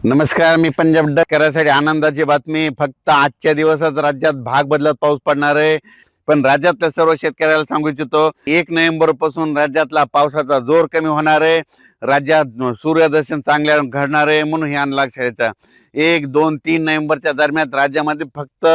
नमस्कार मी पंजाब डक करायसाठी आनंदाची बातमी. फक्त आजच्या दिवसात राज्यात भाग बदलत पाऊस पडणार आहे. पण राज्यातल्या सर्व शेतकऱ्याला सांगू इच्छितो एक नोव्हेंबरपासून राज्यातला पावसाचा जोर कमी होणार आहे. राज्यात सूर्यदर्शन चांगल्या घडणार आहे म्हणून हे अनलाग शाळेचा एक दोन तीन नोव्हेंबरच्या दरम्यान राज्यामध्ये फक्त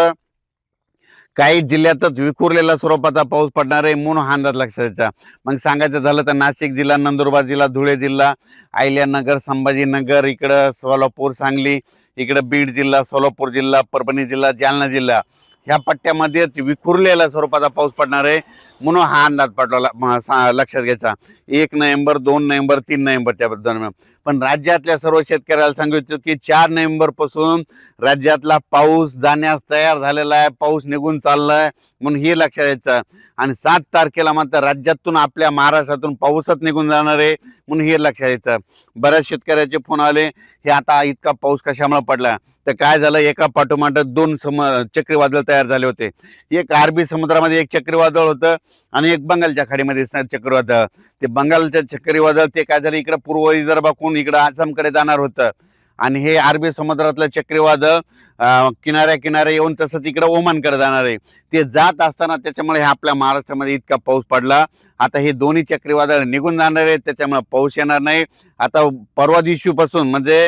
काही जिल्ह्यातच विखुरलेल्या स्वरूपाचा पाऊस पडणार आहे म्हणून हा अंदाज लक्षात मग सांगायचं झालं तर नाशिक जिल्हा नंदुरबार जिल्हा धुळे जिल्हा अहिल्यानगर संभाजीनगर इकडं सोलापूर सांगली इकडं बीड जिल्हा सोलापूर जिल्हा परभणी जिल्हा जालना जिल्हा. ह्या पट्ट्यामध्येच विखुरलेल्या स्वरूपाचा पाऊस पडणार आहे. म्हणून हा अंदाज पाठवला म- सा- लक्षात घ्यायचा. एक नोव्हेंबर दोन नोव्हेंबर तीन नोव्हेंबरच्या दरम्यान. पण राज्यातल्या सर्व शेतकऱ्याला सांगितलं की चार नोव्हेंबरपासून राज्यातला पाऊस जाण्यास तयार झालेला आहे पाऊस निघून चाललाय म्हणून हे लक्षात यायचं आणि सात तारखेला मात्र राज्यातून आपल्या महाराष्ट्रातून पाऊसच निघून जाणार आहे म्हणून हे लक्षात यायचं बऱ्याच शेतकऱ्याचे फोन आले हे आता इतका पाऊस कशामुळे पडला? तर काय झालं? एका पाठोमाठ दोन सम चक्रीवादळ तयार झाले होते. एक अरबी समुद्रामध्ये एक चक्रीवादळ होतं. आणि एक बंगालच्या खाडीमध्ये चक्रीवादळ. ते बंगालच्या चक्रीवादळ ते काय झालं? इकडं पूर्व विदर्भाकून इकडं आसामकडे जाणार होतं. आणि हे अरबी समुद्रातलं चक्रीवादळ किनाऱ्या किनाऱ्या येऊन तसं तिकडं ओमानकडे जाणार आहे. ते जात असताना त्याच्यामुळे हे आपल्या महाराष्ट्रामध्ये इतका पाऊस पडला. आता हे दोन्ही चक्रीवादळ निघून जाणार आहेत त्याच्यामुळे पाऊस येणार नाही. आता परवा दिवशीपासून म्हणजे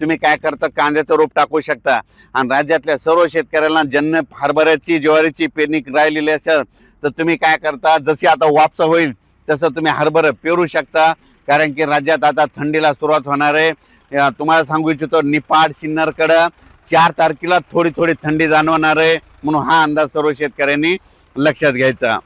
तुम्ही काय करता? कांद्याचं रोप टाकू शकता. आणि राज्यातल्या सर्व शेतकऱ्यांना ज्यांना हरभऱ्याची ज्वारीची पेरणी राहिलेली असेल तर तुम्ही काय करता? जशी आता वापसा होईल तसं तुम्ही हरभरं पेरू शकता. कारण की राज्यात आता थंडीला सुरुवात होणार आहे. तुम्हाला सांगू इच्छितो निपाड सिन्नरकडं चार तारखेला थोडी थोडी थंडी जाणवणार आहे. म्हणून हा अंदाज सर्व शेतकऱ्यांनी लक्षात घ्यायचा.